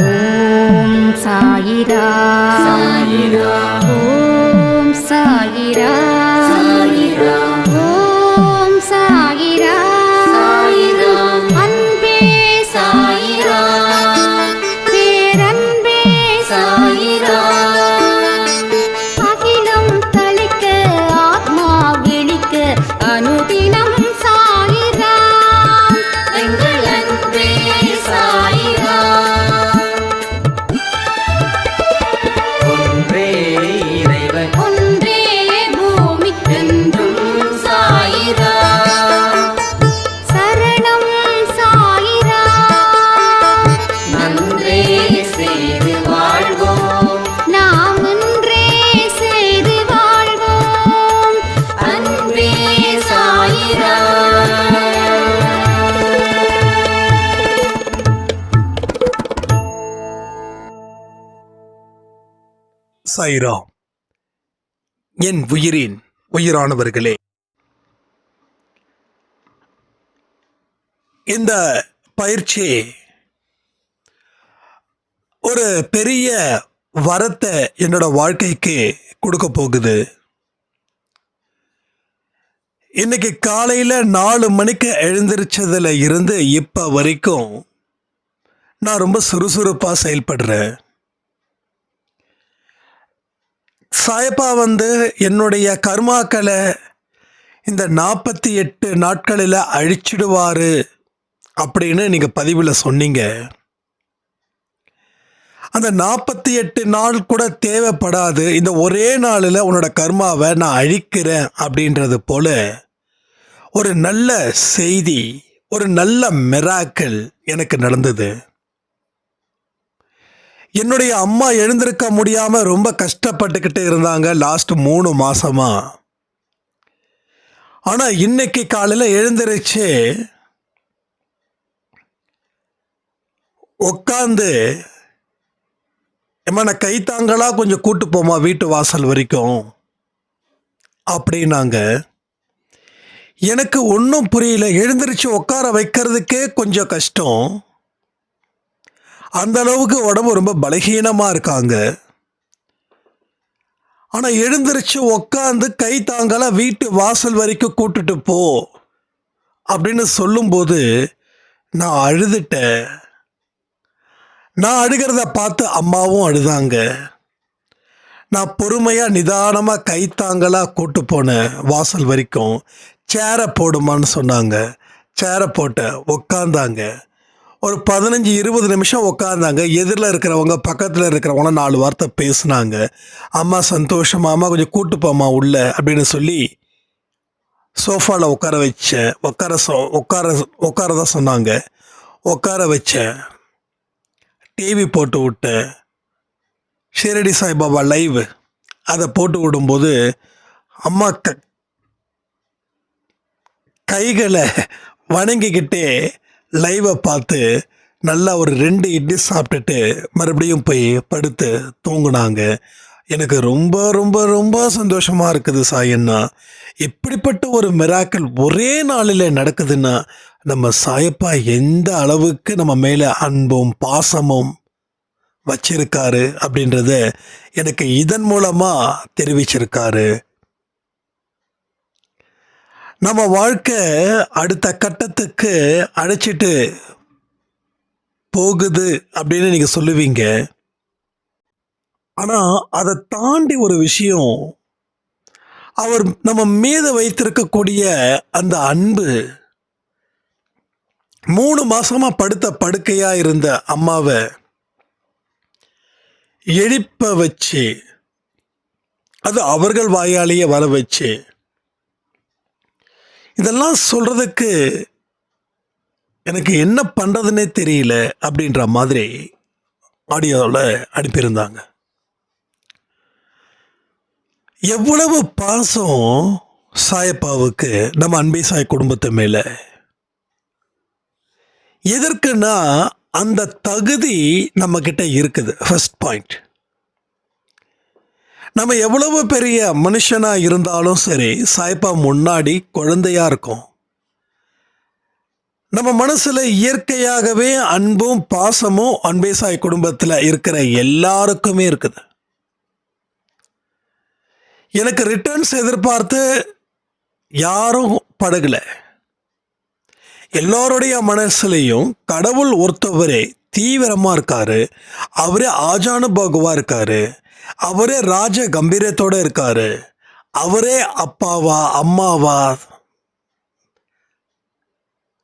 ஓம் சாயிரா. சாயிரா. சைரா என் உயிரின் உயிரானவர்களே. இந்த பயிற்சி ஒரு பெரிய வரத்தை என்னோட வாழ்க்கைக்கு கொடுக்க போகுது. இன்னைக்கு காலையில் நாலு மணிக்கு எழுந்திரிச்சதுல இருந்து இப்போ வரைக்கும் நான் ரொம்ப சுறுசுறுப்பாக செயல்படுறேன். சாயப்பா வந்து என்னுடைய கர்மாக்களை இந்த நாற்பத்தி எட்டு நாட்களில் அழிச்சிடுவார் அப்படின்னு நீங்கள் பதிவில் சொன்னீங்க. அந்த நாற்பத்தி எட்டு நாள் கூட தேவைப்படாது. இந்த ஒரே நாளில் உன்னோட கர்மாவை நான் அழிக்கிறேன் அப்படின்றது போல ஒரு நல்ல செய்தி ஒரு நல்ல மெராக்கள் எனக்கு நடந்தது. என்னுடைய அம்மா எழுந்திருக்க முடியாம ரொம்ப கஷ்டப்பட்டுக்கிட்டு இருந்தாங்க லாஸ்ட் மூணு மாசமா. ஆனா இன்னைக்கு காலையில் எழுந்திருச்சு உட்காந்து ஏம்மா நான் கைத்தாங்களா கொஞ்சம் கூட்டு போமா வீட்டு வாசல் வரைக்கும். அப்படின்னாங்க. எனக்கு ஒன்றும் புரியல. எழுந்திருச்சு உட்கார வைக்கிறதுக்கே கொஞ்சம் கஷ்டம். அந்த அளவுக்கு உடம்பு ரொம்ப பலகீனமாக இருக்காங்க. ஆனால் எழுந்திரிச்சு உக்காந்து கை தாங்கலாம் வீட்டு வாசல் வரைக்கும் கூட்டுட்டு போ அப்படின்னு சொல்லும்போது நான் அழுதுட்டேன். நான் அழுகிறத பார்த்து அம்மாவும் அழுதாங்க. நான் பொறுமையாக நிதானமாக கை கூட்டு போனேன் வாசல் வரைக்கும். சேரை போடுமான்னு சொன்னாங்க. சேரை போட்டேன். உக்காந்தாங்க. ஒரு பதினஞ்சு இருபது நிமிஷம் உட்காந்தாங்க எதிரில் இருக்கிறவங்க பக்கத்தில் இருக்கிறவங்க நாலு வார்த்தை பேசுனாங்க. அம்மா சந்தோஷமா அம்மா கொஞ்சம் கூட்டு போமா உள்ள அப்படின்னு சொல்லி சோஃபாவில் உட்கார வச்சேன் உட்கார சொ உட்கார உட்கார தான் சொன்னாங்க. உட்கார வச்சேன் டிவி போட்டு விட்டேன் ஷிரடி சாய்பாபா லைவ் அதை போட்டு விடும்போது அம்மா க கைகளை வணங்கிக்கிட்டே லைவை பார்த்து நல்லா ஒரு ரெண்டு இட்லி சாப்பிட்டுட்டு மறுபடியும் போய் படுத்து தூங்குனாங்க. எனக்கு ரொம்ப ரொம்ப ரொம்ப சந்தோஷமாக இருக்குது சாயண்ணா இப்படிப்பட்ட ஒரு மிராக்கள் ஒரே நாளில் நடக்குதுன்னா நம்ம சாயப்பா எந்த அளவுக்கு நம்ம மேலே அன்பும் பாசமும் வச்சிருக்காரு அப்படின்றத எனக்கு இதன் மூலமாக தெரிவிச்சிருக்காரு. நம்ம வாழ்க்கை அடுத்த கட்டத்துக்கு அழைச்சிட்டு போகுது அப்படின்னு நீங்க சொல்லுவீங்க. ஆனா அதை தாண்டி ஒரு விஷயம் அவர் நம்ம மீது வைத்திருக்கக்கூடிய அந்த அன்பு மூணு மாசமா படுத்த படுக்கையா இருந்த அம்மாவை எழுப்ப வச்சு அது அவர்கள் வாயாலேயே வர வச்சு இதெல்லாம் சொல்கிறதுக்கு எனக்கு என்ன பண்ணுறதுனே தெரியல அப்படின்ற மாதிரி ஆடியோவில் அனுப்பியிருந்தாங்க. எவ்வளவு பாசம் சாயப்பாவுக்கு நம்ம அன்பை சாய் குடும்பத்து மேலே. எதற்குன்னா அந்த தகுதி நம்மக்கிட்ட இருக்குது. ஃபஸ்ட் பாயிண்ட் நம்ம எவ்வளவு பெரிய மனுஷனா இருந்தாலும் சரி சாய்ப்பா முன்னாடி குழந்தையா இருக்கும். நம்ம மனசுல இயற்கையாகவே அன்பும் பாசமும் அன்பே சாய் குடும்பத்தில் இருக்கிற எல்லாருக்குமே இருக்குது. எனக்கு ரிட்டர்ன்ஸ் எதிர்பார்த்து யாரும் படகல. எல்லோருடைய மனசுலையும் கடவுள் ஒருத்தவரே தீவிரமாக இருக்காரு. அவரே ஆஜானுபாகுவா இருக்காரு. அவரே ராஜ கம்பீரத்தோடு இருக்காரு. அவரே அப்பாவா அம்மாவா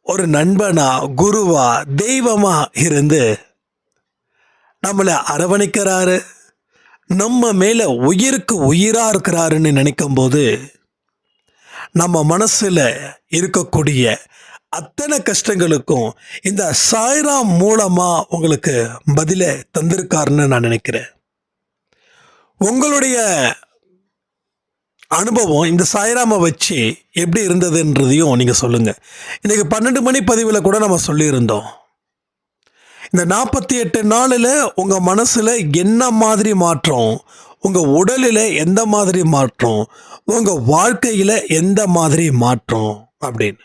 ஒரு நண்பனா குருவா தெய்வமா இருந்து நம்மளை அரவணைக்கிறாரு. நம்ம மேல உயிருக்கு உயிரா இருக்கிறாருன்னு நினைக்கும் போது நம்ம மனசுல இருக்கக்கூடிய அத்தனை கஷ்டங்களுக்கும் இந்த சாய்ராம் மூலமா உங்களுக்கு பதில தந்திருக்காருன்னு நான் நினைக்கிறேன். உங்களுடைய அனுபவம் இந்த சாய்ராமை வச்சு எப்படி இருந்ததுன்றதையும் நீங்கள் சொல்லுங்கள் இன்றைக்கி பன்னெண்டு மணி பதிவில் கூட நம்ம சொல்லியிருந்தோம். இந்த நாற்பத்தி எட்டு நாளில் உங்கள் மனசில் என்ன மாதிரி மாற்றம் உங்கள் உடலில் எந்த மாதிரி மாற்றம் உங்கள் வாழ்க்கையில் எந்த மாதிரி மாற்றம் அப்படின்னு.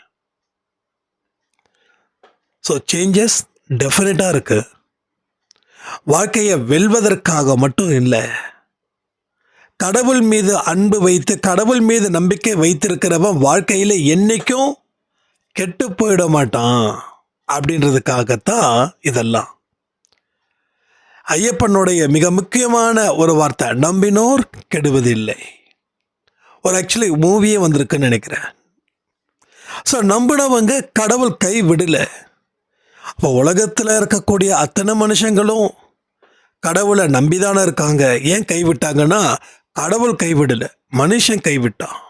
ஸோ சேஞ்சஸ் டெஃபினட்டாக இருக்குது வாழ்க்கையை வெல்வதற்காக மட்டும் இல்லை கடவுள் மீது அன்பு வைத்து கடவுள் மீது நம்பிக்கை வைத்திருக்கிறவன் வாழ்க்கையில் என்னைக்கும் கெட்டு போயிட மாட்டான் அப்படின்றதுக்காகத்தான் இதெல்லாம். ஐயப்பனுடைய மிக முக்கியமான ஒரு வார்த்தை நம்பினோர் கெடுவதில்லை. ஒரு ஆக்சுவலி மூவியே வந்திருக்குன்னு நினைக்கிறேன். ஸோ நம்பினவங்க கடவுள் கை விடலை. அப்போ உலகத்தில் இருக்கக்கூடிய அத்தனை மனுஷங்களும் கடவுளை நம்பிதானே இருக்காங்க. ஏன் கைவிட்டாங்கன்னா கடவுள் கைவிடலை மனுஷன் கைவிட்டான்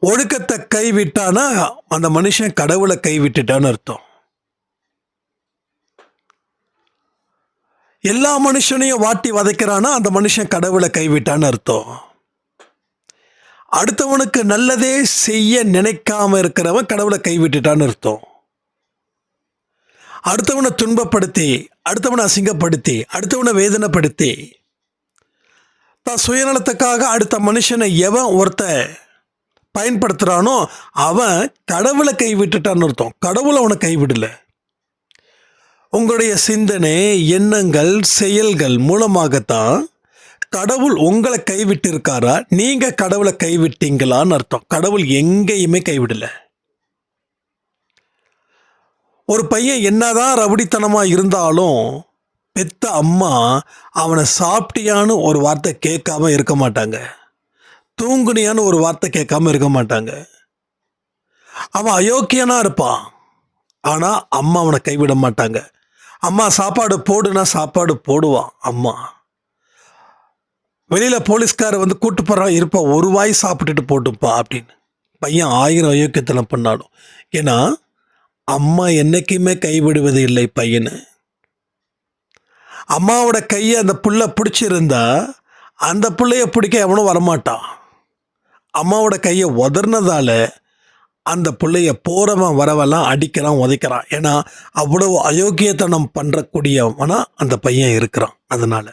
ஒழுக்கத்தை கைவிட்டானா அந்த மனுஷன் கடவுளை கைவிட்டுட்டான்னு அர்த்தம். எல்லா மனுஷனையும் வாட்டி வதைக்கிறானா அந்த மனுஷன் கடவுளை கைவிட்டான்னு அர்த்தம். அடுத்தவனுக்கு நல்லதே செய்ய நினைக்காம இருக்கிறவன் கடவுளை கைவிட்டுட்டான்னு அர்த்தம். அடுத்தவனை துன்பப்படுத்தி அடுத்தவனை அசிங்கப்படுத்தி அடுத்தவனை வேதனைப்படுத்தி தான் சுயநலத்துக்காக அடுத்த மனுஷனை எவன் ஒருத்த பயன்படுத்துகிறானோ அவன் கடவுளை கைவிட்டுட்டான்னு அர்த்தம். கடவுளை அவனை கைவிடல. உங்களுடைய சிந்தனை எண்ணங்கள் செயல்கள் மூலமாகத்தான் கடவுள் உங்களை கைவிட்டிருக்காரா? நீங்கள் கடவுளை கைவிட்டீங்களான்னு அர்த்தம். கடவுள் எங்கேயுமே கைவிடலை. ஒரு பையன் என்னதான் ரவுடித்தனமாக இருந்தாலும் பெத்த அம்மா அவனை சாப்பிட்டியான்னு ஒரு வார்த்தை கேட்காம இருக்க மாட்டாங்க. தூங்குனியான்னு ஒரு வார்த்தை கேட்காம இருக்க மாட்டாங்க. அவன் அயோக்கியனா இருப்பான். ஆனால் அம்மா அவனை கைவிட மாட்டாங்க. அம்மா சாப்பாடு போடுனா சாப்பாடு போடுவான் அம்மா. வெளியில் போலீஸ்கார வந்து கூட்டு போகிறான் இருப்பா ஒரு வாய் சாப்பிட்டுட்டு போட்டுப்பா அப்படின்னு. பையன் ஆயிரம் அயோக்கியத்தனம் பண்ணாலும். ஏன்னா அம்மா என்னைக்குமே கைவிடுவது இல்லை பையனை. அம்மாவோட கையை அந்த புள்ள பிடிச்சிருந்தா அந்த பிள்ளைய பிடிக்க எவனும் வரமாட்டான். அம்மாவோட கையை உதர்னதால அந்த பிள்ளைய போகிறவன் வரவெல்லாம் அடிக்கிறான் உதைக்கிறான். ஏன்னா அவ்வளவு அயோக்கியத்தனம் பண்ணுறக்கூடியவனா அந்த பையன் இருக்கிறான் அதனால்.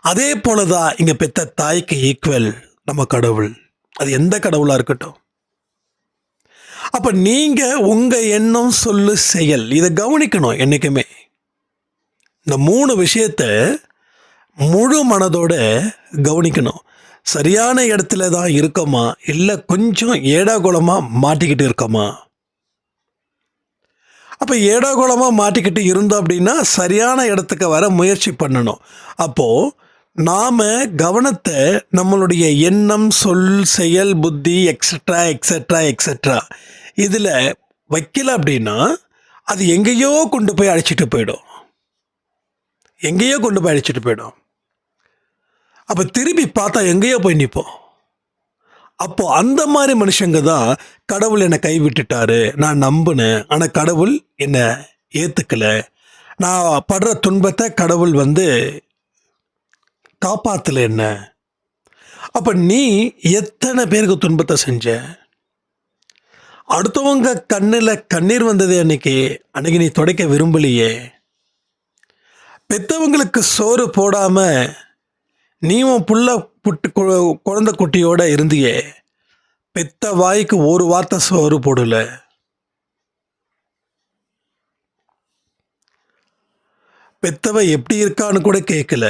அதே போல தான் இங்கே பெத்த தாய்க்கு ஈக்குவல் நம்ம கடவுள். அது எந்த கடவுளாக இருக்கட்டும். அப்போ நீங்கள் உங்கள் எண்ணம் சொல்லு செயல் இதை கவனிக்கணும் என்றைக்குமே இந்த மூணு விஷயத்த முழு மனதோட கவனிக்கணும். சரியான இடத்துல தான் இருக்கோமா? இல்லை கொஞ்சம் ஏடாகுளமாக மாட்டிக்கிட்டு இருக்கோமா? அப்போ ஏடாகுளமாக மாட்டிக்கிட்டு இருந்தோம் அப்படின்னா சரியான இடத்துக்கு வர முயற்சி பண்ணணும். அப்போது நாம் கவனத்தை நம்மளுடைய எண்ணம் சொல் செயல் புத்தி எக்ஸட்ரா எக்ஸட்ரா எக்ஸட்ரா இதில் வைக்கல அப்படின்னா அது எங்கேயோ கொண்டு போய் அழைச்சிட்டு போயிடும். எங்கேயோ கொண்டு போய் அழைச்சிட்டு போயிடும். அப்போ திரும்பி பார்த்தா எங்கேயோ போய் நிற்போம் அப்போது அந்த மாதிரி மனுஷங்க தான் கடவுள் என்னை கைவிட்டுட்டாரு. நான் நம்பினேன். ஆனால் கடவுள் என்னை ஏற்றுக்கலை நான் படுற துன்பத்தை கடவுள் வந்து காப்பாற்றல என்ன? அப்போ நீ எத்தனை பேருக்கு துன்பத்தை செஞ்ச? அடுத்தவங்க கண்ணில் கண்ணீர் வந்தது அன்னைக்கு. அன்னைக்கு நீ துடைக்க விரும்பலையே. பெத்தவங்களுக்கு சோறு போடாம நீ உன் புள்ள புட்டு குழந்தை குட்டியோட இருந்தியே பெத்த வாய்க்கு ஒரு வார்த்தை சோறு போடல. பெத்தவ எப்படி இருக்கான்னு கூட கேட்கல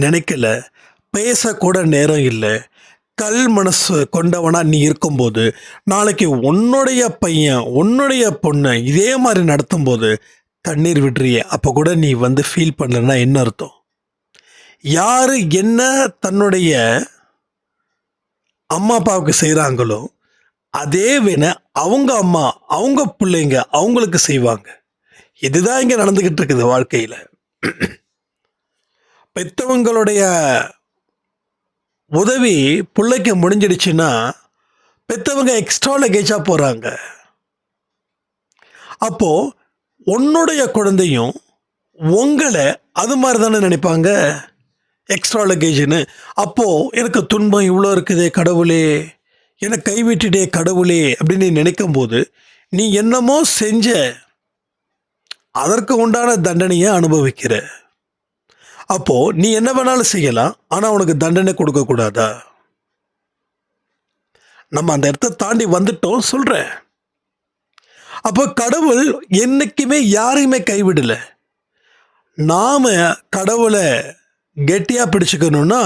நினைக்கல பேசக்கூட நேரம் இல்லை. கல் மனசு கொண்டவனா நீ இருக்கும்போது நாளைக்கு உன்னுடைய பையன் உன்னுடைய பொண்ணு இதே மாதிரி நடத்தும்போது தண்ணீர் விடுறியே அப்போ கூட நீ வந்து ஃபீல் பண்ணலன்னா என்ன அர்த்தம்? யார் என்ன தன்னுடைய அம்மா அப்பாவுக்கு செய்கிறாங்களோ அதே வேண அவங்க அம்மா அவங்க பிள்ளைங்க அவங்களுக்கு செய்வாங்க. இதுதான் இங்கே நடந்துக்கிட்டு இருக்குது வாழ்க்கையில். பெத்தவங்களுடைய உதவி பிள்ளைக்கு முடிஞ்சிடுச்சுன்னா பெத்தவங்க எக்ஸ்ட்ரா லக்கேஜாக போகிறாங்க அப்போது உன்னுடைய குழந்தையும் உங்களை அது மாதிரி தானே நினைப்பாங்க? எக்ஸ்ட்ரா லக்கேஜ்னு அப்போது எனக்கு துன்பம் இவ்வளோ இருக்குதே கடவுளே என்னை கைவிட்டுட்டே கடவுளே அப்படின்னு நினைக்கும் போது நீ என்னமோ செஞ்ச அதற்கு உண்டான தண்டனையை அனுபவிக்கிற. அப்போது நீ என்ன வேணாலும் செய்யலாம் ஆனால் உனக்கு தண்டனை கொடுக்கக்கூடாதா? நம்ம அந்த இடத்த தாண்டி வந்துட்டோம் சொல்கிறேன் அப்போ கடவுள் என்றைக்குமே யாரையுமே கைவிடலை. நாம் கடவுளை கெட்டியாக பிடிச்சிக்கணும்னா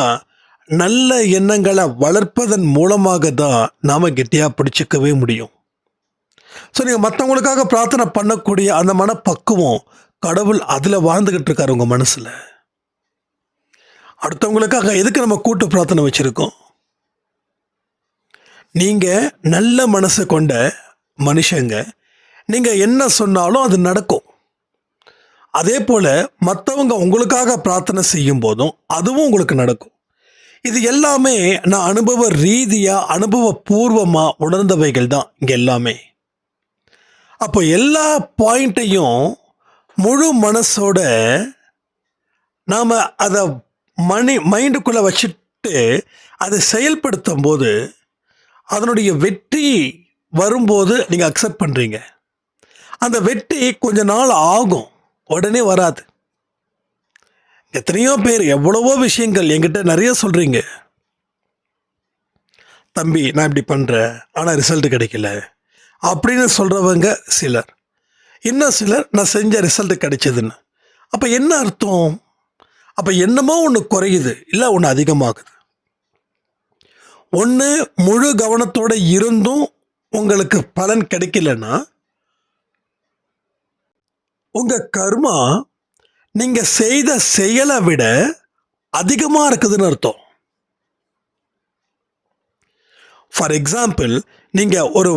நல்ல எண்ணங்களை வளர்ப்பதன் மூலமாக தான் நாம் கெட்டியாக பிடிச்சிக்கவே முடியும். ஸோ நீங்கள் மற்றவங்களுக்காக பிரார்த்தனை பண்ணக்கூடிய அந்த மனப்பக்குவம் கடவுள் அதில் வாழ்ந்துக்கிட்டு இருக்காரு உங்கள் மனசில். அடுத்தவங்களுக்காக எதுக்கு நம்ம கூட்டு பிரார்த்தனை வச்சுருக்கோம்? நீங்கள் நல்ல மனசு கொண்ட மனுஷங்க நீங்கள் என்ன சொன்னாலும் அது நடக்கும். அதே போல் மற்றவங்க உங்களுக்காக பிரார்த்தனை செய்யும் போதும் அதுவும் உங்களுக்கு நடக்கும். இது எல்லாமே நான் அனுபவ ரீதியாக அனுபவபூர்வமாக உணர்ந்தவைகள் தான் இங்கே எல்லாமே. அப்போ எல்லா பாயிண்ட்டையும் முழு மனசோட நாம் அதை மணி மைண்டுக்குள்ளே வச்சுட்டு அதை செயல்படுத்தும் போது அதனுடைய வெற்றி வரும்போது நீங்கள் அக்செப்ட் பண்ணுறீங்க அந்த வெற்றி கொஞ்ச நாள் ஆகும். உடனே வராது. எத்தனையோ பேர் எவ்வளவோ விஷயங்கள் என்கிட்ட நிறைய சொல்கிறீங்க தம்பி நான் இப்படி பண்ணுறேன் ஆனால் ரிசல்ட் கிடைக்கல. அப்படின்னு சொல்கிறவங்க சிலர். இன்னும் சிலர் நான் செஞ்ச ரிசல்ட் கிடைச்சதுன்னு. அப்போ என்ன அர்த்தம்? அப்போ என்னமோ ஒன்று குறையுது இல்லை ஒன்று அதிகமாகுது. ஒன்று முழு கவனத்தோடு இருந்தும் உங்களுக்கு பலன் கிடைக்கலன்னா உங்கள் கர்மா நீங்கள் செய்த செயலை விட அதிகமாக இருக்குதுன்னு அர்த்தம். ஃபார் எக்ஸாம்பிள் நீங்கள் ஒரு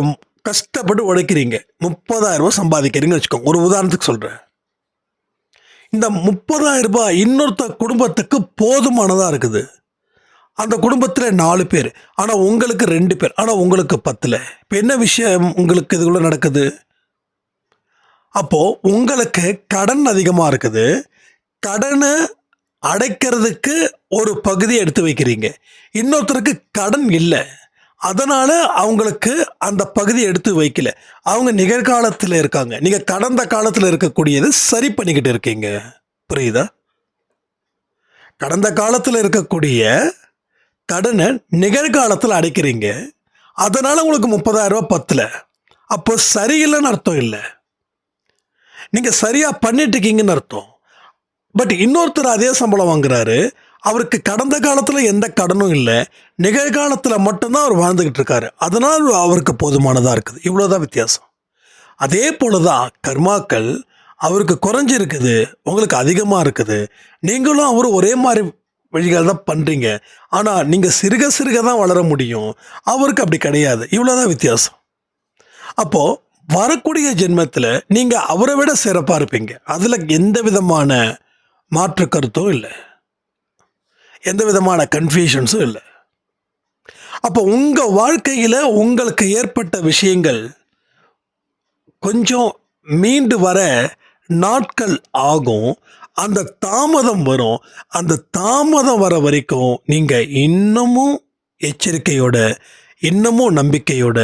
கஷ்டப்பட்டு உழைக்கிறீங்க. முப்பதாயிரம் ரூபாய் சம்பாதிக்கிறீங்கன்னு வச்சுக்கோங்க. ஒரு உதாரணத்துக்கு சொல்கிறேன் இந்த முப்பதாயிரம் ரூபாய் இன்னொருத்த குடும்பத்துக்கு போதுமானதாக இருக்குது? அந்த குடும்பத்தில் நாலு பேர். ஆனால் உங்களுக்கு ரெண்டு பேர். ஆனால் உங்களுக்கு பத்தில். இப்போ என்ன விஷயம் உங்களுக்கு இதுக்குள்ளே நடக்குது? அப்போது உங்களுக்கு கடன் அதிகமாக இருக்குது. கடனை அடைக்கிறதுக்கு ஒரு பகுதி எடுத்து வைக்கிறீங்க. இன்னொருத்தருக்கு கடன் இல்லை. அதனால் அவங்களுக்கு அந்த பகுதி எடுத்து வைக்கல. அவங்க நிகழ்காலத்தில் இருக்காங்க. நீங்கள் கடந்த காலத்தில் இருக்கக்கூடியது சரி பண்ணிக்கிட்டு இருக்கீங்க. புரியுதா? கடந்த காலத்தில் இருக்கக்கூடிய கடனை நிகழ்காலத்தில் அடைக்கிறீங்க. அதனால் உங்களுக்கு முப்பதாயிரம் ரூபாய் பத்தில். அப்போ சரியில்லைன்னு அர்த்தம் இல்லை. நீங்கள் சரியாக பண்ணிட்டு இருக்கீங்கன்னு அர்த்தம். பட் இன்னொருத்தர் அதே சம்பளம் வாங்குறாரு. அவருக்கு கடந்த காலத்தில் எந்த கடனும் இல்லை. நிகழ்காலத்தில் மட்டும்தான் அவர் வாழ்ந்துக்கிட்டு இருக்காரு அதனால் அவருக்கு போதுமானதாக இருக்குது. இவ்வளோதான் வித்தியாசம். அதே போல தான் கர்மாக்கள் அவருக்கு குறைஞ்சிருக்குது. உங்களுக்கு அதிகமாக இருக்குது. நீங்களும் அவரும் ஒரே மாதிரி வழிகள் தான் பண்ணுறீங்க ஆனால் நீங்கள் சிறுக சிறுக தான் வளர முடியும். அவருக்கு அப்படி கிடையாது. இவ்வளோதான் வித்தியாசம். அப்போது வரக்கூடிய ஜென்மத்தில் நீங்கள் அவரை விட சிறப்பாக இருப்பீங்க. அதில் எந்த விதமான மாற்று கருத்தும் இல்லை. எந்த விதமான கன்ஃபியூஷன்ஸும் இல்லை. அப்போ உங்கள் வாழ்க்கையில் உங்களுக்கு ஏற்பட்ட விஷயங்கள் கொஞ்சம் மீண்டு வர நாட்கள் ஆகும். அந்த தாமதம் வரும். அந்த தாமதம் வர வரைக்கும் நீங்கள் இன்னமும் எச்சரிக்கையோட இன்னமும் நம்பிக்கையோட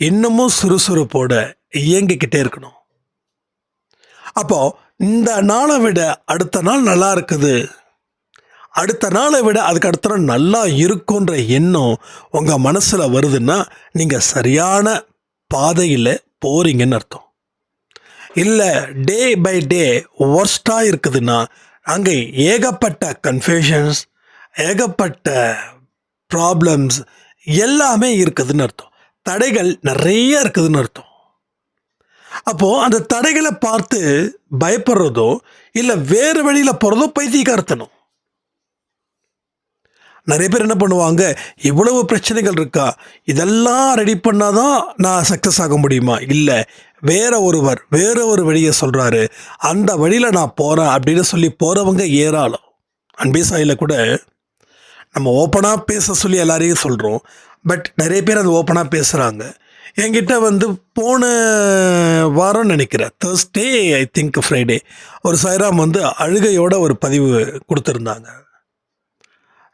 இன்னமும் சுறுசுறுப்போட இயங்கிக்கிட்டே இருக்கணும். அப்போ இந்த நாளை விட அடுத்த நாள் நல்லா இருக்குது. அடுத்த நாளை விட அதுக்கு அடுத்த நாள் நல்லா இருக்குன்ற எண்ணம் உங்கள் மனசில் வருதுன்னா நீங்கள் சரியான பாதையில் போகிறீங்கன்னு அர்த்தம். இல்லை டே பை டே ஒர்ஸ்டாக இருக்குதுன்னா அங்கே ஏகப்பட்ட கன்ஃபியூஷன்ஸ் ஏகப்பட்ட ப்ராப்ளம்ஸ் எல்லாமே இருக்குதுன்னு அர்த்தம். தடைகள் நிறைய இருக்குதுன்னு அர்த்தம். அப்போது அந்த தடைகளை பார்த்து பயப்படுறதோ இல்லை வேறு வழியில் போகிறதோ பைத்தியகார்த்தனும் நிறைய பேர் என்ன பண்ணுவாங்க இவ்வளவு பிரச்சனைகள் இருக்கா இதெல்லாம் ரெடி பண்ணாதான் நான் சக்ஸஸ் ஆக முடியுமா? இல்லை வேற ஒருவர் வேற ஒரு வழியை சொல்கிறாரு அந்த வழியில் நான் போகிறேன் அப்படின்னு சொல்லி போகிறவங்க ஏராளம். அன்பேசாயில் கூட நம்ம ஓப்பனாக பேச சொல்லி எல்லாரையும் சொல்கிறோம் பட் நிறைய பேர் அது ஓப்பனாக பேசுகிறாங்க என்கிட்ட வந்து போன வாரம் நினைக்கிறேன். தேர்ஸ்டே ஐ திங்க் ஃப்ரைடே ஒரு சைராம் வந்து அழுகையோட ஒரு பதிவு கொடுத்துருந்தாங்க.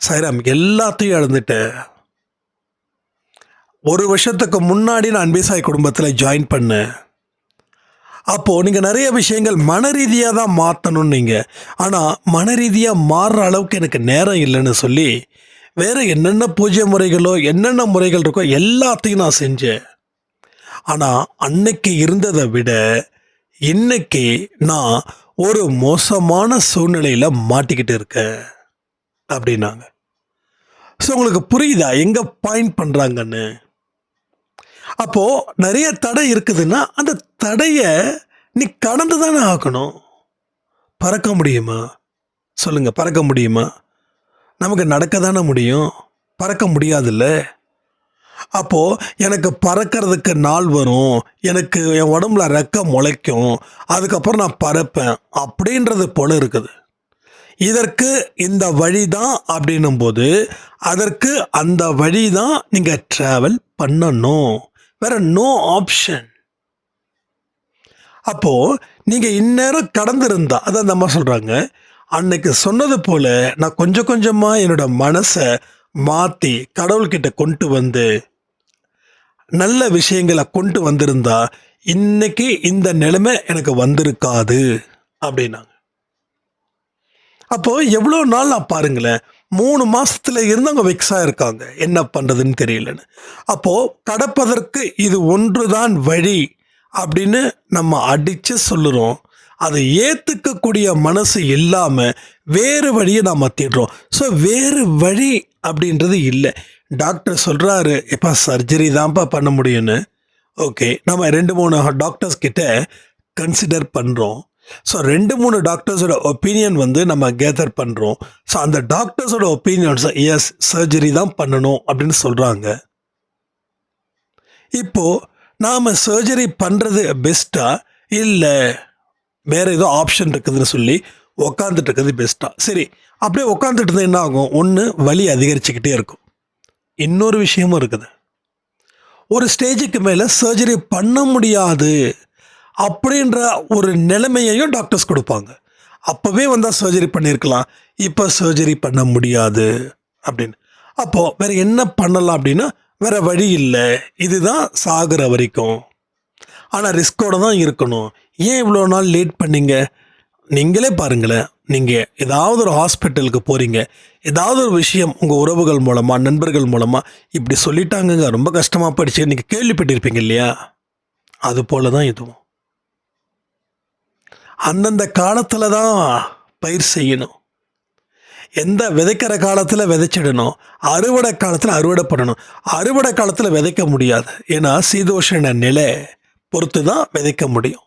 சைராம் எல்லாத்தையும் இழந்துட்டேன் ஒரு வருஷத்துக்கு முன்னாடி நான் அன்பேசாய் குடும்பத்தில் ஜாயின் பண்ணேன் அப்போது நீங்கள் நிறைய விஷயங்கள் மன ரீதியாக தான் மாற்றணும் நீங்கள் ஆனால் மன ரீதியாக மாறுற அளவுக்கு எனக்கு நேரம் இல்லைன்னு சொல்லி வேறு என்னென்ன பூஜை முறைகளோ என்னென்ன முறைகள் இருக்கோ எல்லாத்தையும் நான் செஞ்சேன். ஆனால் அன்னைக்கு இருந்ததை விட இன்னைக்கு நான் ஒரு மோசமான சூழ்நிலையில் மாட்டிக்கிட்டு இருக்கேன் அப்படின்னாங்க. ஸோ உங்களுக்கு புரியுதா? எங்கே பாயிண்ட் பண்ணுறாங்கன்னு அப்போது நிறைய தடை இருக்குதுன்னா அந்த தடையை நீ கடந்து தானே ஆக்கணும் பறக்க முடியுமா? சொல்லுங்கள் பறக்க முடியுமா? நமக்கு நடக்க தானே முடியும். பறக்க முடியாதுல்ல? அப்போது எனக்கு பறக்கிறதுக்கு நாள் வரும். எனக்கு என் உடம்புல ரெக்க முளைக்கும். அதுக்கப்புறம் நான் பறப்பேன். அப்படின்றது போல இருக்குது. இதற்கு இந்த வழி தான் அப்படின்னும் போது அதற்கு அந்த வழி தான் நீங்கள் ட்ராவல் பண்ணணும். வேற நோ ஆப்ஷன் அப்போது நீங்கள் இந்நேரம் கடந்திருந்தா அதான் அந்த அம்மா சொல்கிறாங்க அன்னைக்கு சொன்னது போல் நான் கொஞ்சம் கொஞ்சமாக என்னோட மனசை மாற்றி கடவுள்கிட்ட கொண்டு வந்து நல்ல விஷயங்களை கொண்டு வந்திருந்தா இன்னைக்கு இந்த நிலைமை எனக்கு வந்திருக்காது அப்படின்னாங்க. அப்போ எவ்வளோ நாள் நான் பாருங்களேன் மூணு மாசத்துல இருந்து அவங்க வெக்ஸா இருக்காங்க என்ன பண்ணுறதுன்னு தெரியலன்னு. அப்போது கடப்பதற்கு இது ஒன்றுதான் வழி அப்படின்னு நம்ம அடித்து சொல்லுறோம். அதை ஏற்றுக்கக்கூடிய மனசு இல்லாமல் வேறு வழியை நாம் தேடுறோம். ஸோ வேறு வழி அப்படின்றது இல்லை. டாக்டர் சொல்கிறாரு இப்போ சர்ஜரி தான்ப்பா பண்ண முடியும்னு. ஓகே நம்ம ரெண்டு மூணு டாக்டர்ஸ் கிட்ட கன்சிடர் பண்ணுறோம் ஸோ ரெண்டு மூணு டாக்டர்ஸோட ஒப்பீனியன் வந்து நம்ம கேதர் பண்ணுறோம் ஸோ அந்த டாக்டர்ஸோட ஒப்பீனியன்ஸ் எஸ் சர்ஜரி தான் பண்ணணும் அப்படின்னு சொல்கிறாங்க இப்போது நாம் சர்ஜரி பண்ணுறது பெஸ்ட்டா? இல்லை வேறு ஏதோ ஆப்ஷன் இருக்குதுன்னு சொல்லி உக்காந்துட்டு இருக்கிறது பெஸ்ட்டாக சரி அப்படியே உக்காந்துட்டு இருந்தால் என்ன ஆகும்? ஒன்று வலி அதிகரிச்சுக்கிட்டே இருக்கும். இன்னொரு விஷயமும் இருக்குது. ஒரு ஸ்டேஜுக்கு மேலே சர்ஜரி பண்ண முடியாது அப்படின்ற ஒரு நிலைமையையும் டாக்டர்ஸ் கொடுப்பாங்க. அப்போவே வந்தால் சர்ஜரி பண்ணியிருக்கலாம் இப்போ சர்ஜரி பண்ண முடியாது அப்படின்னு. அப்போது வேறு என்ன பண்ணலாம் அப்படின்னா வேறு வழி இல்லை. இதுதான் சாகுற வரைக்கும். ஆனால் ரிஸ்க்கோடு தான் இருக்கணும். ஏன் இவ்வளோ நாள் லேட் பண்ணீங்க? நீங்களே பாருங்களேன். நீங்கள் ஏதாவது ஒரு ஹாஸ்பிட்டலுக்கு போகிறீங்க ஏதாவது ஒரு விஷயம் உங்கள் உறவுகள் மூலமாக நண்பர்கள் மூலமாக இப்படி சொல்லிட்டாங்கங்க ரொம்ப கஷ்டமாக படிச்சு நீங்கள் கேள்விப்பட்டிருப்பீங்க இல்லையா? அது போல தான் இதுவும். அந்தந்த காலத்தில் தான் பயிர் செய்யணும். எந்த விதைக்கிற காலத்தில் விதைச்சிடணும். அறுவடை காலத்தில் அறுவடை பண்ணணும் அறுவடை காலத்தில் விதைக்க முடியாது. ஏன்னா சீதோஷண நிலை பொறுத்து தான் விதைக்க முடியும்.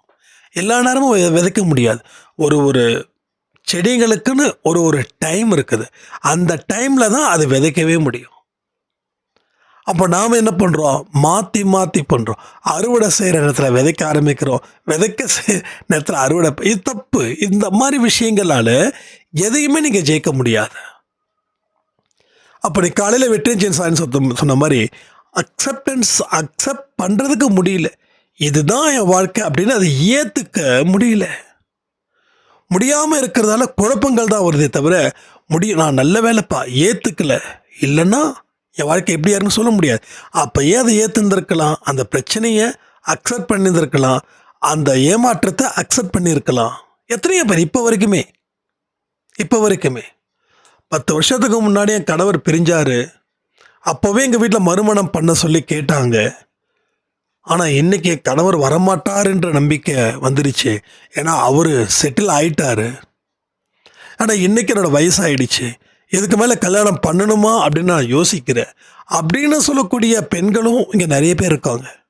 எல்லா நேரமும் விதைக்க முடியாது. ஒரு ஒரு செடிகளுக்குன்னு ஒரு ஒரு டைம் இருக்குது. அந்த டைமில் தான் அது விதைக்கவே முடியும். அப்போ நாம் என்ன பண்ணுறோம் மாற்றி மாற்றி பண்ணுறோம் அறுவடை செய்கிற நேரத்தில் விதைக்க ஆரம்பிக்கிறோம். விதைக்க செய் நேரத்தில் அறுவடை இது தப்பு. இந்த மாதிரி விஷயங்களால் எதையுமே நீங்கள் ஜெயிக்க முடியாது. அப்போ நீ காலையில் வெற்றி சயின்ஸ் சொன்ன மாதிரி அக்செப்டன்ஸ் அக்செப்ட் பண்ணுறதுக்கு முடியல. இதுதான் என் வாழ்க்கை அப்படின்னு அதை ஏற்றுக்க முடியல. முடியாமல் இருக்கிறதால குழப்பங்கள் தான் வருதே தவிர முடியும் நான் நல்ல வேலைப்பா ஏற்றுக்கல இல்லைன்னா என் வாழ்க்கை எப்படி இருக்குன்னு சொல்ல முடியாது. அப்போ ஏன் அதை ஏற்றுந்திருக்கலாம் அந்த பிரச்சனையை அக்செப்ட் பண்ணியிருந்திருக்கலாம் அந்த ஏமாற்றத்தை அக்செப்ட் பண்ணியிருக்கலாம். எத்தனையோ பேர் இப்போ வரைக்குமே இப்போ வரைக்குமே. பத்து வருஷத்துக்கு முன்னாடி என் கணவர் பிரிஞ்சார். அப்போவே எங்கள் வீட்டில் மறுமணம் பண்ண சொல்லி கேட்டாங்க. ஆனால் இன்னைக்கு என் கணவர் வரமாட்டாருன்ற நம்பிக்கை வந்துடுச்சு ஏன்னா அவர் செட்டில் ஆயிட்டாரு. ஆனால் இன்னைக்கு என்னோடய வயசாயிடுச்சு. இதுக்கு மேலே கல்யாணம் பண்ணணுமா அப்படின்னு நான் யோசிக்கிறேன். அப்படின்னு சொல்லக்கூடிய பெண்களும் இங்கே நிறைய பேர் இருக்காங்க.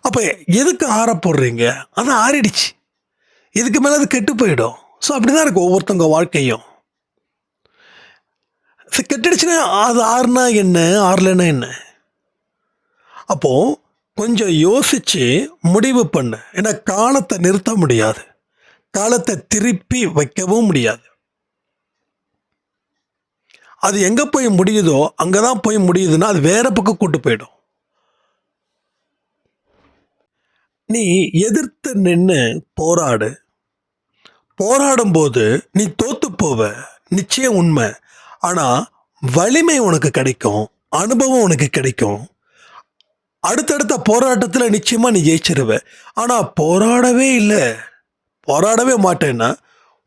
அப்போ எதுக்கு ஆற போடுறீங்க? அது ஆறிடுச்சு. இதுக்கு மேலே அது கெட்டு போயிடும். ஸோ அப்படி தான் இருக்கு ஒவ்வொருத்தவங்க வாழ்க்கையும். கெட்டுடுச்சுன்னா அது ஆறுனா என்ன? ஆறலைன்னா என்ன? அப்போது கொஞ்சம் யோசித்து முடிவு பண்ணு. ஏன்னா காலத்தை நிறுத்த முடியாது. காலத்தை திருப்பி வைக்கவும் முடியாது. அது எங்கே போய் முடியுதோ அங்கே தான் போய் முடியுதுன்னா அது வேற பக்கம் கூட்டு போயிடும். நீ எதிர்த்து நின்று போராடு. போராடும்போது நீ தோத்து போவ. நிச்சயம் உண்மை. ஆனால் வலிமை உனக்கு கிடைக்கும். அனுபவம் உனக்கு கிடைக்கும். அடுத்தடுத்த போராட்டத்தில் நிச்சயமாக நீ ஜெயிச்சிருவ. ஆனால் போராடவே இல்லை. போராடவே மாட்டேன்னா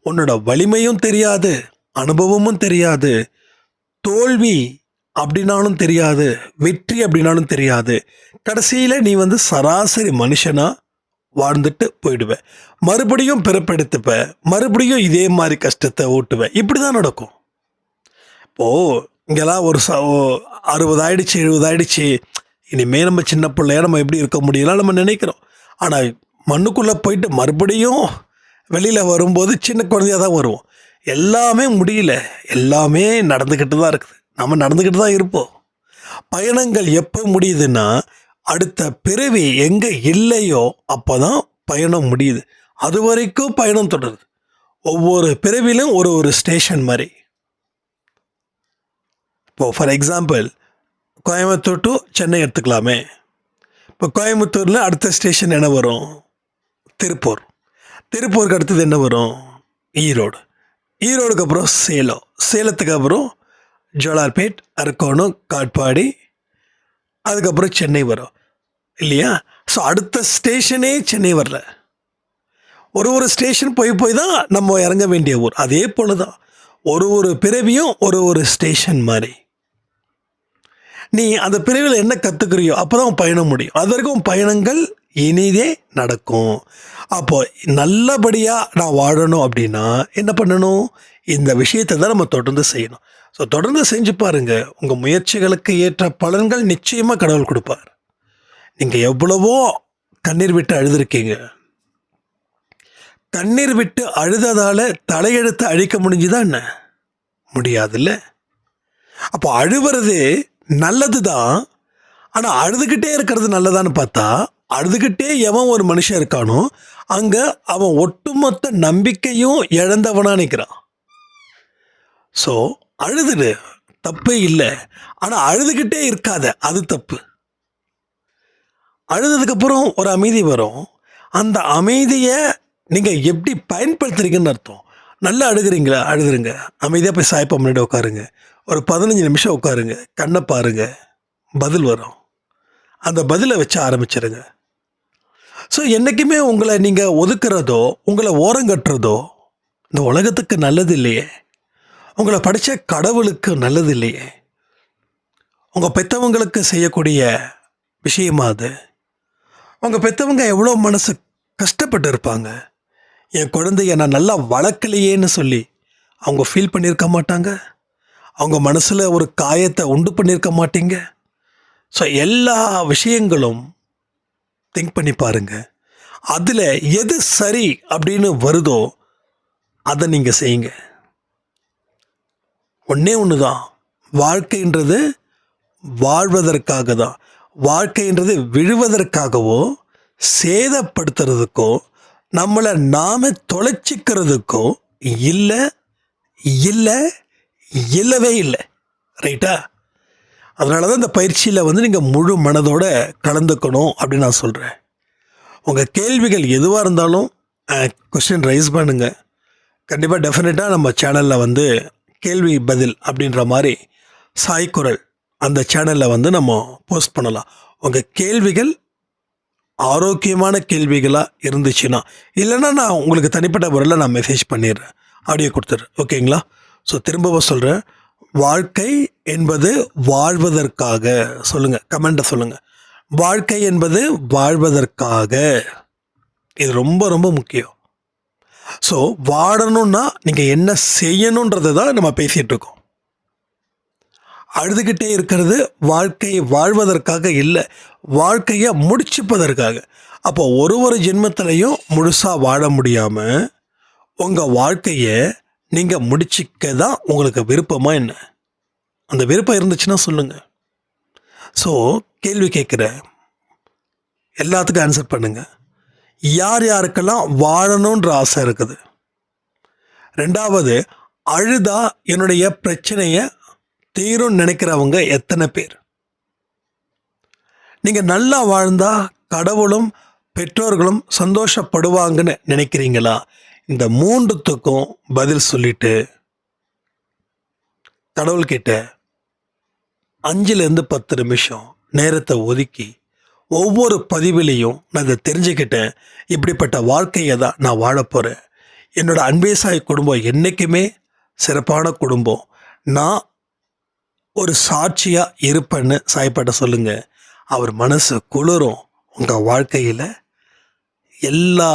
உன்னோட வலிமையும் தெரியாது அனுபவமும் தெரியாது தோல்வி அப்படின்னாலும் தெரியாது வெற்றி அப்படின்னாலும் தெரியாது. கடைசியில் நீ வந்து சராசரி மனுஷனாக வாழ்ந்துட்டு போயிடுவேன் மறுபடியும் பிறப்பெடுத்துப்ப மறுபடியும் இதே மாதிரி கஷ்டத்தை ஓட்டுவேன் இப்படி தான் நடக்கும். இப்போது இங்கெல்லாம் ஒரு ச ஓ- அறுபது ஆயிடுச்சு எழுபது ஆயிடுச்சு இனிமேல் நம்ம சின்ன பிள்ளையாக நம்ம எப்படி இருக்க முடியலாம் நம்ம நினைக்கிறோம். ஆனால் மண்ணுக்குள்ளே போயிட்டு மறுபடியும் வெளியில் வரும்போது சின்ன குழந்தையாக தான் வருவோம். எல்லாமே முடியல. எல்லாமே நடந்துக்கிட்டு தான் இருக்குது. நம்ம நடந்துக்கிட்டு தான் இருப்போம். பயணங்கள் எப்போ முடியுதுன்னா அடுத்த பிறவி எங்கே இல்லையோ அப்போ தான் பயணம் முடியுது. அது வரைக்கும் பயணம் தொடருது. ஒவ்வொரு பிறவிலும் ஒரு ஒரு ஸ்டேஷன் மாதிரி. இப்போ for example Coimbatore to Chennai எடுத்துக்கலாமே. இப்போ கோயம்புத்தூரில் அடுத்த ஸ்டேஷன் என்ன வரும்? திருப்பூர். திருப்பூருக்கு அடுத்தது என்ன வரும்? ஈரோடு. ஈரோடுக்கு அப்புறம் சேலம். சேலத்துக்கு அப்புறம் ஜோலார்பேட் அரக்கோணம் காட்பாடி அதுக்கப்புறம் சென்னை வரும். இல்லையா? ஸோ அடுத்த ஸ்டேஷனே சென்னை வரல. ஒரு ஒரு ஸ்டேஷன் போய் போய் தான் நம்ம இறங்க வேண்டிய ஊர். அதே போல தான் ஒரு ஒரு பிறவியும் ஒரு ஒரு ஸ்டேஷன் மாதிரி. நீ அந்த பிரிவில் என்ன கற்றுக்குறியோ அப்போ தான் பயணம் முடியும். அது வரைக்கும் பயணங்கள் இனிதே நடக்கும். அப்போது நல்லபடியாக நான் வாழணும் அப்படின்னா என்ன பண்ணணும்? இந்த விஷயத்தை தான் நம்ம தொடர்ந்து செய்யணும். ஸோ தொடர்ந்து செஞ்சு பாருங்கள் உங்கள் முயற்சிகளுக்கு ஏற்ற பலன்கள் நிச்சயமாக கடவுள் கொடுப்பார். நீங்கள் எவ்வளவோ கண்ணீர் விட்டு அழுதுருக்கீங்க. கண்ணீர் விட்டு அழுததால் தலையெழுத்து அழிக்க முடிஞ்சுதா என்ன? முடியாதுல்ல. அப்போ அழுவுறது நல்லது தான் ஆனால் அழுதுகிட்டே இருக்கிறது நல்லதான்னு பார்த்தா அழுதுகிட்டே எவன் ஒரு மனுஷன் இருக்கானோ அங்கே அவன் ஒட்டுமொத்த நம்பிக்கையும் இழந்தவனாக நிற்கிறான் ஸோ அழுதுடு. தப்பே இல்லை. ஆனால் அழுதுகிட்டே இருக்காத. அது தப்பு. அழுததுக்கப்புறம் ஒரு அமைதி வரும். அந்த அமைதியை நீங்கள் எப்படி பயன்படுத்துறீங்கன்னு அர்த்தம். நல்லா அழுகுறீங்களா? அழுதுருங்க அமைதியாக போய் சாய்ப்பா முன்னாடி உட்காருங்க. ஒரு பதினஞ்சு நிமிஷம் உட்காருங்க. கண்ணை பாருங்க. பதில் வரும். அந்த பதிலை வச்சு ஆரம்பிச்சிருங்க. ஸோ என்றைக்குமே உங்களை நீங்கள் ஒதுக்குறதோ உங்களை ஓரங்கட்டுறதோ இந்த உலகத்துக்கு நல்லது இல்லையே. உங்களை படித்த கடவுளுக்கு நல்லது இல்லையே. உங்கள் பெற்றவங்களுக்கு செய்யக்கூடிய விஷயமா அது. உங்கள் பெற்றவங்க எவ்வளோ மனசு கஷ்டப்பட்டு இருப்பாங்க. என் குழந்தைய நான் நல்லா வளர்க்கலையேன்னு சொல்லி அவங்க ஃபீல் பண்ணியிருக்க மாட்டாங்க. அவங்க மனசில் ஒரு காயத்தை உண்டு பண்ணியிருக்க மாட்டீங்க. ஸோ எல்லா விஷயங்களும் திங்க் பண்ணி பாருங்க. அதில் எது சரி அப்படின்னு வருதோ அதை நீங்கள் செய்யுங்க. ஒன்றே ஒன்று தான் வாழ்க்கைன்றது வாழ்வதற்காக தான் வாழ்க்கைன்றது விழுவதற்காகவோ சேதப்படுத்துறதுக்கோ நம்மளை நாம தொலைச்சிக்கிறதுக்கோ இல்லை இல்லை இல்லவே இல்லை. ரைட்டா அதனால தான் இந்த பயிற்சியில் வந்து நீங்கள் முழு மனதோட கலந்துக்கணும் அப்படின்னு நான் சொல்கிறேன் உங்கள் கேள்விகள் எதுவாக இருந்தாலும் கொஸ்டின் ரைஸ் பண்ணுங்க. கண்டிப்பாக டெஃபினட்டாக நம்ம சேனலில் வந்து கேள்வி பதில் அப்படின்ற மாதிரி சாய்க்குரல் அந்த சேனலில் வந்து நம்ம போஸ்ட் பண்ணலாம். உங்கள் கேள்விகள் ஆரோக்கியமான கேள்விகளாக இருந்துச்சுன்னா இல்லைன்னா நான் உங்களுக்கு தனிப்பட்ட முறையில் நான் மெசேஜ் பண்ணிடுறேன். ஆடியோ கொடுத்துட்றேன். ஓகேங்களா ஸோ திரும்பவும் சொல்கிறேன் வாழ்க்கை என்பது வாழ்வதற்காக. சொல்லுங்கள் கமெண்ட்டை சொல்லுங்கள் வாழ்க்கை என்பது வாழ்வதற்காக. இது ரொம்ப ரொம்ப முக்கியம். ஸோ வாழணுன்னா நீங்கள் என்ன செய்யணுன்றதை தான் நம்ம பேசிகிட்டு இருக்கோம். அழுதுகிட்டே இருக்கிறது வாழ்க்கையை வாழ்வதற்காக இல்லை வாழ்க்கையை முடிச்சுப்பதற்காக. அப்போ ஒரு ஒரு ஜென்மத்திலையும் முழுசாக வாழ முடியாமல் உங்கள் வாழ்க்கையை நீங்கள் முடிச்சிக்க தான் உங்களுக்கு விருப்பமாக என்ன? அந்த விருப்பம் இருந்துச்சுன்னா சொல்லுங்கள் ஸோ கேள்வி கேட்குறேன். எல்லாத்துக்கும் ஆன்சர் பண்ணுங்கள் யார் யாருக்கெல்லாம் வாழணுன்ற ஆசை இருக்குது? ரெண்டாவது அழுதா என்னுடைய பிரச்சனையை தீரும் நினைக்கிறவங்க எத்தனை பேர்? நீங்கள் நல்லா வாழ்ந்தா கடவுளும் பெற்றோர்களும் சந்தோஷப்படுவாங்கன்னு நினைக்கிறீங்களா? இந்த மூன்றுத்துக்கும் பதில் சொல்லிட்டு கடவுள்கிட்ட அஞ்சுலேருந்து பத்து நிமிஷம் நேரத்தை ஒதுக்கி ஒவ்வொரு பதிவிலையும் நான் இதை தெரிஞ்சுக்கிட்டேன். இப்படிப்பட்ட வாழ்க்கையை தான் நான் வாழப்போகிறேன் போகிறேன் என்னோட அன்பேசாய் குடும்பம் என்றைக்குமே சிறப்பான குடும்பம். நான் ஒரு சாட்சியாக இருப்பேன்னு சாய்ப்பாட்ட சொல்லுங்கள் அவர் மனசு குளிரும் உங்கள் வாழ்க்கையில். எல்லா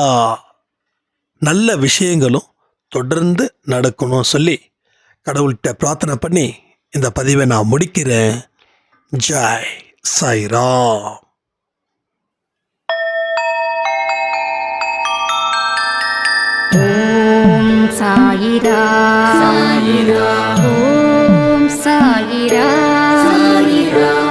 நல்ல விஷயங்களும் தொடர்ந்து நடக்கணும் சொல்லி கடவுள்கிட்ட பிரார்த்தனை பண்ணி இந்த பதிவை நான் முடிக்கிறேன். ஜாய் சாய்ராம். ஓம் சாயிரா சாயிரா சாயிரா. சாயிரா.